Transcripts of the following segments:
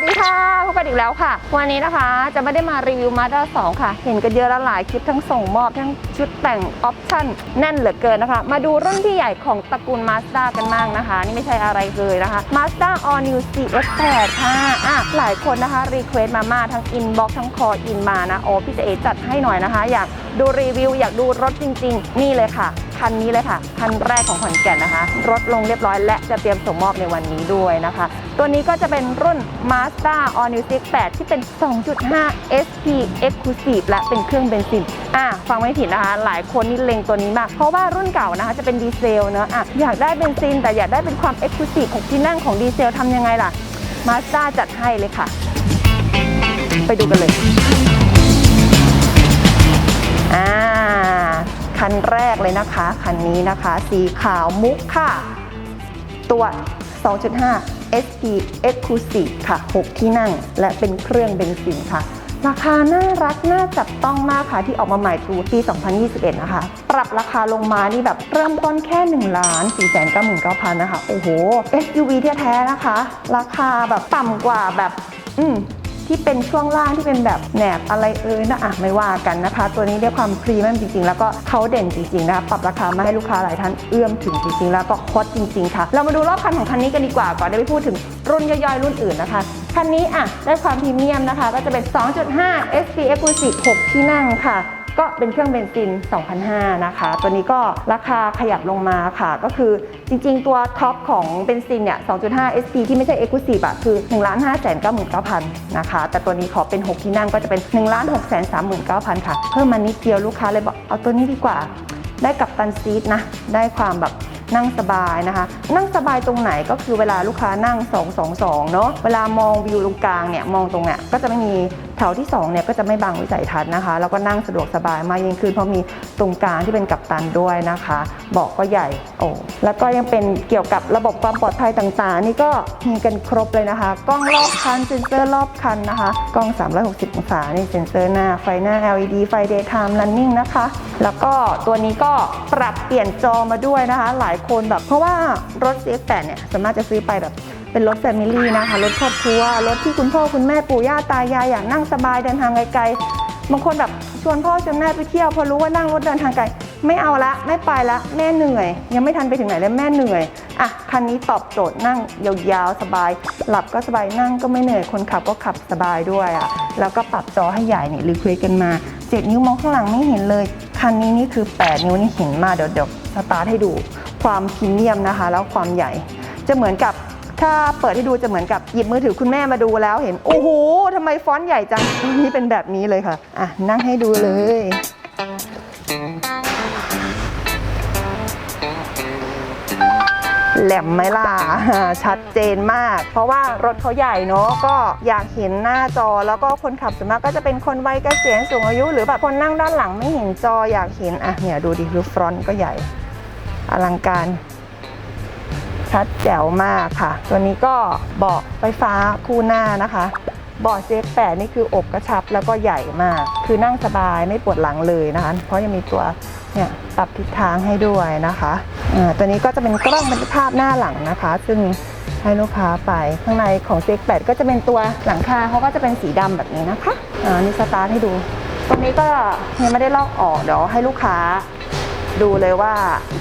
วัสดีค่ะพบกันอีกแล้วค่ะ วันนี้นะคะจะไม่ได้มารีวิว Mazda 2ค่ะ เห็นกันเยอะแล้วหลายคลิปทั้งส่งมอบทั้งชุดแต่งออปชั่นแน่นเหลือเกินนะคะ มาดูรุ่นที่ใหญ่ของตระกูล Mazda กันบ้างนะคะ นี่ไม่ใช่อะไรเลยนะคะ Mazda All New CX8 ค่ะอะ หลายคนนะคะรีเควสต์มามาทั้งอินบ็อกทั้งคออินมานะโอ้พี่เจเอจัดให้หน่อยนะคะ อยากดูรีวิว อยากดูรถจริง ๆ นี่เลยค่ะคันนี้เลยค่ะคันแรกของขอนแก่นนะคะ รถลงเรียบร้อยและจะเตรียมส่งมอบในวันนี้ด้วยนะคะ ตัวนี้ก็จะเป็นรุ่น Mazda All New CX-8 ที่เป็น 2.5 SP Exclusive และเป็นเครื่องเบนซิน อะ ฟังไม่ผิดนะคะ หลายคนนี่เล็งตัวนี้มาก เพราะว่ารุ่นเก่านะคะจะเป็นดีเซลเนอะอะ อยากได้เบนซิน แต่อยากได้เป็นความ Exclusive ของที่นั่งของดีเซลทำยังไงล่ะ Mazda จัดให้เลยค่ะ ไปดูกันเลย อ่า คันแรกเลยนะคะ คันนี้นะคะ สีขาวมุกค่ะ ตัว 2.5 SP Exclusive ค่ะ 6 ที่นั่ง และเป็นเครื่องเบนซินค่ะ ราคาน่ารัก น่าจับต้องมากค่ะ ที่ออกมาใหม่ตูปี 2021 นะคะ ปรับราคาลงมานี่แบบเริ่มต้นแค่ 1 ล้าน 4 9 9 0 0 0 นะคะ โอ้โห SUV แท้ๆนะคะ ราคาแบบต่ำกว่าแบบ อืม ที่เป็นช่วงล่างที่เป็นแบบแหนบอะไรเอ่ยนะอะไม่ว่ากันนะคะ ตัวนี้ด้วยความพรีเมียมจริงๆ แล้วก็เขาเด่นจริงๆนะคะปรับราคามาให้ลูกค้าหลายท่านเอื้อมถึงจริงๆ แล้วก็คอตจริงๆค่ะ เรามาดูรอบคันของคันนี้กันดีกว่าก่อนได้ไปพูดถึงรุ่นย่อยๆรุ่นอื่นนะคะคันนี้อะได้ความพรีเมียมนะคะ ก็จะเป็น 2.5 SP Exclusive 6 ที่นั่งค่ะ ก็เป็นเครื่องเบนซิน2,500นะคะ ตัวนี้ก็ราคาขยับลงมาค่ะ ก็คือจริงๆ ตัวท็อปของเบนซินเนี่ย 2.5 SP ที่ไม่ใช่ Exclusive อะคือ 1 5 9 9 9 0 0นะคะ แต่ตัวนี้ขอเป็น 6 ที่นั่งก็จะเป็น 1 6 3 9 0 0 0 ค่ะ เพิ่มมานิดเดียวลูกค้าเลยบอก เอาตัวนี้ดีกว่า ได้กับตันซีทนะ ได้ความแบบนั่งสบายนะคะ นั่งสบายตรงไหนก็คือเวลาลูกค้านั่ง 2 2 2 เนาะเวลามองวิวตรงกลางเนี่ย มองตรงเนี้ยก็จะไม่มี แถวที่2เนี่ยก็จะไม่บังวิสัยทัศน์นะคะแล้วก็นั่งสะดวกสบายมากยิ่งขึ้นเพราะมีตรงกลางที่เป็นกัปตันด้วยนะคะเบาะก็ใหญ่โอ้แล้วก็ยังเป็นเกี่ยวกับระบบความปลอดภัยต่างๆ นี่ก็มีกันครบเลยนะคะ กล้องรอบคันเซ็นเซอร์รอบคันนะคะ กล้อง 360 องศานี่เซ็นเซอร์หน้าไฟหน้า LED ไฟ daytime running นะคะ แล้วก็ตัวนี้ก็ปรับเปลี่ยนจอมาด้วยนะคะ หลายคนแบบเพราะว่ารถ CX8 เนี่ยสามารถจะซื้อไปแบบ เป็นรถแฟมิลี่นะคะ รถครอบครัว รถที่คุณพ่อคุณแม่ปู่ย่าตายายอยากนั่งสบายเดินทางไกลๆ บางคนแบบชวนพ่อชวนแม่ไปเที่ยวพอรู้ว่านั่งรถเดินทางไกล ไม่เอาละไม่ไปละแม่เหนื่อย ยังไม่ทันไปถึงไหนเลยแม่เหนื่อย อะคันนี้ตอบโจทย์นั่งยาวๆสบาย หลับก็สบายนั่งก็ไม่เหนื่อยคนขับก็ขับสบายด้วยอะแล้วก็ปรับจอให้ใหญ่เนี่ยรีเควสกันมา 7 นิ้วมองข้างหลังไม่เห็นเลยคันนี้นี่คือ 8 นิ้วนี่เห็นมากเดี๋ยวเดี๋ยวสตาร์ทให้ดูความพรีเมียมนะคะ แล้วความใหญ่จะเหมือนกับ ถ้าเปิดให้ดูจะเหมือนกับหยิบมือถือคุณแม่มาดูแล้วเห็น โอ้โหทำไมฟอนต์ใหญ่จังตัวนี้เป็นแบบนี้เลยค่ะ อะ นั่งให้ดูเลย แหลมไหมล่ะ ชัดเจนมาก เพราะว่ารถเขาใหญ่เนาะก็อยากเห็นหน้าจอแล้วก็คนขับส่วนมากก็จะเป็นคนวัยเกษียณสูงอายุ หรือแบบคนนั่งด้านหลังไม่เห็นจออยากเห็นอะเนี่ยดูดิคือฟรอนต์ก็ใหญ่ อลังการ ชัดแจ๋วมากค่ะ ตัวนี้ก็เบาะไฟฟ้าคู่หน้านะคะเบาะเซฟแปดนี่คืออกกระชับแล้วก็ใหญ่มาก คือนั่งสบายไม่ปวดหลังเลยนะคะ เพราะยังมีตัวเนี่ยปรับทิศทางให้ด้วยนะคะอ่าตัวนี้ก็จะเป็นกล้องบันทึกภาพหน้าหลังนะคะ ซึ่งให้ลูกค้าไปข้างในของเซฟแปดก็จะเป็นตัวหลังคาเขาก็จะเป็นสีดำแบบนี้นะคะอ่านี่สตาร์ทให้ดู ตรงนี้ก็ยังไม่ได้ลอกออกเดี๋ยวให้ลูกค้าดูเลยว่า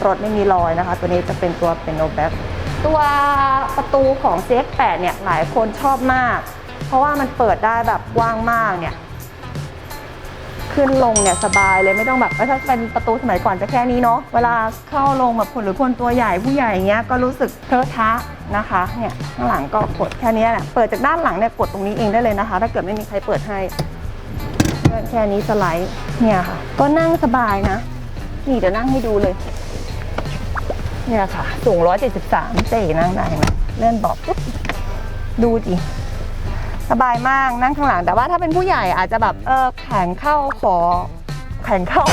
รถไม่มีรอยนะคะ ตัวนี้จะเป็นตัวเป็นโนแบ็ค ตัวประตูของ CX8 เนี่ยหลายคนชอบมาก เพราะว่ามันเปิดได้แบบกว้างมากเนี่ย ขึ้นลงเนี่ยสบายเลยไม่ต้องแบบถ้าเป็นประตูสมัยก่อนจะแค่นี้เนาะเวลาเข้าลงแบบคนหรือคนตัวใหญ่ผู้ใหญ่เงี้ยก็รู้สึกเทอะทะนะคะเนี่ยข้างหลังก็กดแค่นี้แหละเปิดจากด้านหลังเนี่ยกดตรงนี้เองได้เลยนะคะ ถ้าเกิดไม่มีใครเปิดให้แค่นี้สไลด์เนี่ยค่ะ ก็นั่งสบายนะ นี่เดี๋ยวนั่งให้ดูเลย เนี่ยค่ะ สูง 173เจ๋นั่งได้ไหมเลื่อนเบอกปุ๊บดูดิสบายมากนั่งข้างหลัง แต่ว่าถ้าเป็นผู้ใหญ่อาจจะแบบเออแขนเข้าขอ แขนเข้า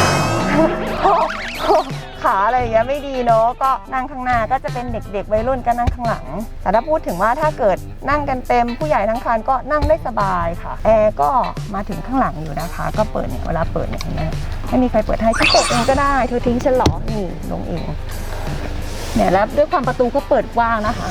ขาอะไรอย่างเงี้ยไม่ดีเนาะก็นั่งข้างหน้าก็จะเป็นเด็กๆวัยรุ่นก็นั่งข้างหลัง แต่ถ้าพูดถึงว่าถ้าเกิดนั่งกันเต็มผู้ใหญ่ทั้งคันก็นั่งได้สบายค่ะ แอร์ก็มาถึงข้างหลังอยู่นะคะ ก็เปิดเนี่ยเวลาเปิดเนี่ยเห็นไหมไม่มีใครเปิดให้ฉันเปิดเองก็ได้เธอทิ้งฉันหรอนี่ลงเอง เนี่ยแล้วด้วยความประตูก็เปิดกว้างนะคะ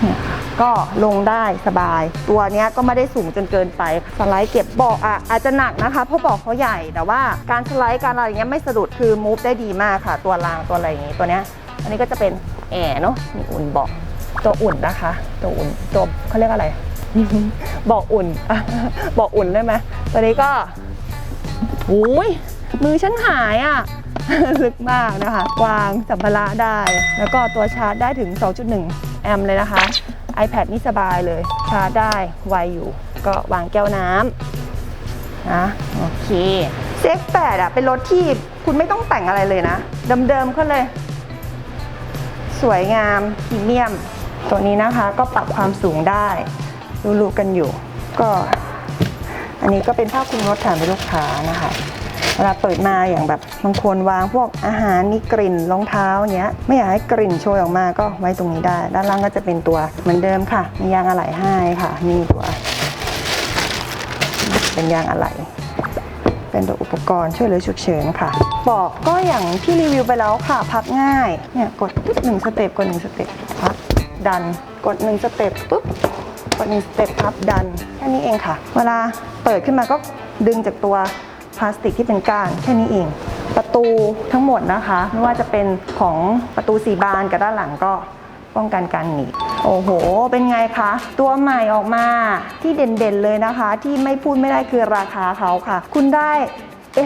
เนี่ยค่ะก็ลงได้สบาย ตัวเนี้ยก็ไม่ได้สูงจนเกินไปสไลด์เก็บเบอกอะอาจจะหนักนะคะ เพราะเบอกเขาใหญ่แต่ว่าการสไลด์การอะไรเงี้ยไม่สะดุดคือมูฟได้ดีมากค่ะ ตัวรางตัวอะไรอย่างงี้ตัวเนี้ยอันนี้ก็จะเป็นแอร์เนาะมีอุ่นเบอกตัวอุ่นนะคะ ตัวอุ่นตัวเขาเรียกอะไรเบอกอุ่นเบอกอุ่นได้ไหมตัวนี้ก็โอ้ยมือฉันหายอะ ลึกมากนะคะ วางสัมภาระได้ แล้วก็ตัวชาร์จได้ถึง 2.1 แอมป์เลยนะคะ iPad นี่สบายเลย ชาร์จได้ไวอยู่ ก็วางแก้วน้ำนะโอเค CX8 อะเป็นรถที่คุณไม่ต้องแต่งอะไรเลยนะ เดิมๆขึ้นเลย สวยงามพรีเมียม ตัวนี้นะคะก็ปรับความสูงได้ รู้ๆกันอยู่ ก็ อันนี้ก็เป็นผ้าคลุมรถแถมให้ลูกค้านะคะ เวลาเปิดมาอย่างแบบบางคนวางพวกอาหารมีกลิ่นรองเท้าเนี้ย ไม่อยากให้กลิ่นโชยออกมาก็ไว้ตรงนี้ได้ ด้านล่างก็จะเป็นตัวเหมือนเดิมค่ะ มียางอะไหล่ให้ค่ะ มีตัว เป็นยางอะไหล่เป็นตัวอุปกรณ์ช่วยเหลือฉุกเฉินค่ะบอกก็อย่างที่รีวิวไปแล้วค่ะ พับง่ายเนี่ยกดปุ๊บหนึ่งสเต็ปกดหนึ่งสเต็ปพับดันกดหนึ่งสเต็ปปุ๊บกดหนึ่งสเต็ปพับดันแค่นี้เองค่ะ เวลาเปิดขึ้นมาก็ดึงจากตัว พลาสติกที่เป็นก้านแค่นี้เอง ประตูทั้งหมดนะคะ ไม่ว่าจะเป็นของประตูสีบานกับด้านหลังก็ป้องกันการหนีโอ้โห เป็นไงคะ ตัวใหม่ออกมาที่เด่นๆเลยนะคะ ที่ไม่พูดไม่ได้คือราคาเขาค่ะ คุณได้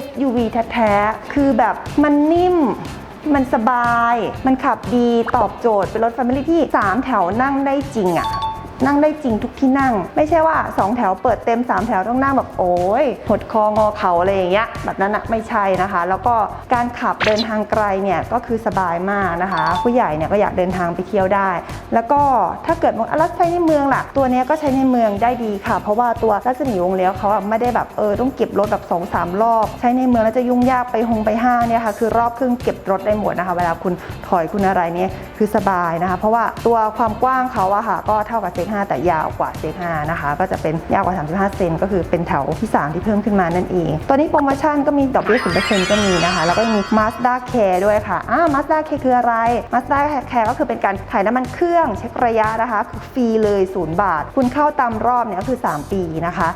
SUV แท้ๆ คือแบบมันนิ่มมันสบาย มันขับดีตอบโจทย์เป็นรถ Family ที่ 3 แถวนั่งได้จริงอะ นั่งได้จริงทุกที่นั่ง ไม่ใช่ว่า 2 แถวเปิดเต็ม 3 แถวต้องนั่งแบบโอ้ยหดคองอเข่าอะไรอย่างเงี้ยแบบนั้นอะไม่ใช่นะคะ แล้วก็การขับเดินทางไกลเนี่ยก็คือสบายมากนะคะ ผู้ใหญ่เนี่ยก็อยากเดินทางไปเที่ยวได้ แล้วก็ถ้าเกิดมองอะแล้วใช้ในเมืองล่ะ ตัวเนี้ยก็ใช้ในเมืองได้ดีค่ะ เพราะว่าตัวรัศมีวงเลี้ยวเขาไม่ได้แบบเออต้องเก็บรถแบบ2อสามรอบ ใช้ในเมืองแล้วจะยุ่งยากไปหงไปห้างเนี่ยค่ะคือรอบครึ่งเก็บรถได้หมดนะคะ เวลาคุณถอยคุณอะไรเนี่ยคือสบายนะคะ เพราะว่าตัวความกว้างเขาอะค่ะก็เท่ากับเซ5แต่ยาวกว่าเซก5นะคะ ก็จะเป็นยาวกว่า 35 เซนก็คือเป็นแถวที่ 3 ที่เพิ่มขึ้นมานั่นเอง ตัวนี้โปรโมชั่นก็มีดอกเบี้ย0%ก็มีนะคะ แล้วก็มี Mazda Care ด้วยค่ะอ่า Mazda Care คืออะไร Mazda Care ก็คือเป็นการถ่ายน้ำมันเครื่องเช็คระยะนะคะคือฟรีเลย 0 บาท คุณเข้าตามรอบเนี่ยก็คือ 3 ปีนะคะ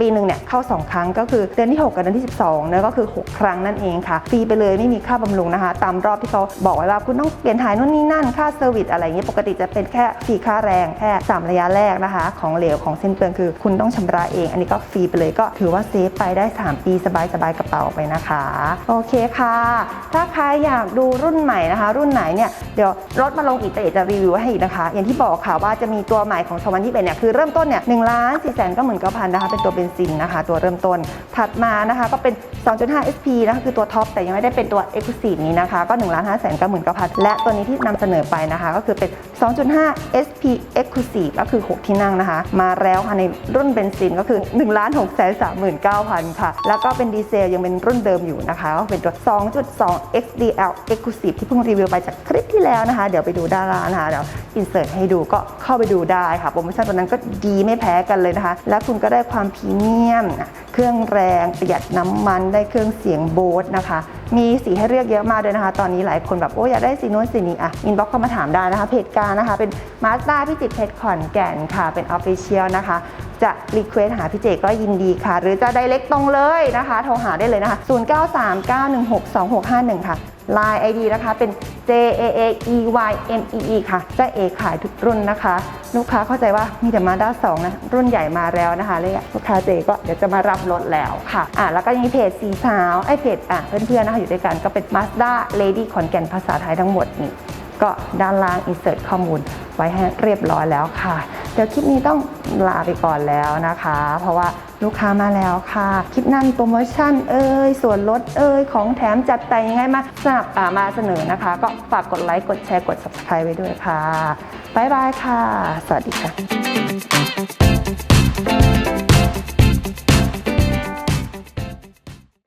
ปีหนึ่งเนี่ยเข้า 2 ครั้งก็คือเดือนที่ 6 กับเดือนที่ 12เนี่ยก็คือ 6 ครั้งนั่นเองค่ะฟรีไปเลยไม่มีค่าบำรุงนะคะ ตามรอบที่เขาบอกไว้ว่าคุณต้องเปลี่ยนถ่ายนู่นนี่นั่นค่าเซอร์วิสอะไรเงี้ยปกติจะเป็นแค่ฟรีค่าแรงแค่3ระยะแรกนะคะ ของเหลวของเส้นเปลืองคือ คุณต้องชำระเอง อันนี้ก็ฟรีไปเลยก็ถือว่าเซฟไปได้ 3 ปีสบายสบายๆกระเป๋าไปนะคะ โอเคค่ะ ถ้าใครอยากดูรุ่นใหม่นะคะ รุ่นไหนเนี่ยเดี๋ยวรถมาลงอีกแต่เอกจะรีวิวให้อีกนะคะ อย่างที่บอกค่ะว่าจะมีตัวใหม่ของ2021เป็นเนี่ยคือเริ่มต้นเนี่ย1ล้าน4แสนก็เหมือนกับพันนะคะเป็นตัวเบนซินนะคะ ตัวเริ่มต้นถัดมานะคะก็เป็น 2.5 SP นะคะคือตัวท็อปแต่ยังไม่ได้เป็นตัว Exclusive นี้นะคะ ก็1ล้าน5แสนก็หมื่นกับพันและตัวนี้ที่นำเสนอไปนะคะ ก็คือเป็น 2.5 SP Exclusive ก็คือ 6 ที่นั่งนะคะ มาแล้วค่ะในรุ่นเบนซินก็คือ1ล้าน6แสน39,000 ค่ะ แล้วก็เป็นดีเซลยังเป็นรุ่นเดิมอยู่นะคะก็เป็นตัว 2.2 XDL Exclusive ที่เพิ่งรีวิวไปจากคลิปที่แล้วนะคะ เดี๋ยวไปดูด้านล่างนะคะเดี๋ยวอินเสิร์ตให้ดูก็เข้าไปดูได้ค่ะโปรโมชั่นตัวนั้นก็ดีไม่แพ้กันเลยนะคะ และคุณก็ได้ความพรีเมียม เครื่องแรงประหยัดน้ำมันได้เครื่องเสียงโบสนะคะ มีสีให้เลือกเยอะมากเลยนะคะ ตอนนี้หลายคนแบบโอ้อยากได้สีนู้นสีนี้อะอินบ็อกซ์เข้ามาถามได้นะคะ เพจการนะคะ เป็นมาสด้าพิจิตเพชรขอนแก่นค่ะ เป็นออฟฟิเชียลนะคะ จะรีเควสหาพี่เจก็ยินดีค่ะ หรือจะไดเ c กตรงเลยนะคะ โทรหาได้เลยนะคะ 0939162651 ค่ะ Line ID นะคะเป็น J A A E Y M E E ค่ะจะเอขายทุกรุ่นนะคะ ลูกค้าเข้าใจว่ามีแต่มาด้า2นะรุ่นใหญ่มาแล้วนะคะเลยลูกค้าเจก็เดี๋ยวจะมารับรถแล้วค่ะอะ แล้วก็ยังมีเพจสีสาวไอเพจอะเพื่อนๆนะคะอยู่ด้วยกันก็เป็น Mazda Lady ขอนแก่นภาษาไทยทั้งหมดนี่ก็ด้านล่าง insert ข้อมูลไว้ให้เรียบร้อยแล้วค่ะ ดี๋ยวคลิปนี้ต้องลาไปก่อนแล้วนะคะ เพราะว่าลูกค้ามาแล้วค่ะ คลิปหน้ามีโปรโมชั่นเอ่ยส่วนลดเอ่ยของแถมจัดแต่งยังไงมาสนับมาเสนอนะคะ ก็ฝากกดไลค์กดแชร์กด subscribe ไว้ด้วยค่ะบ๊ายบายค่ะ สวัสดีค่ะ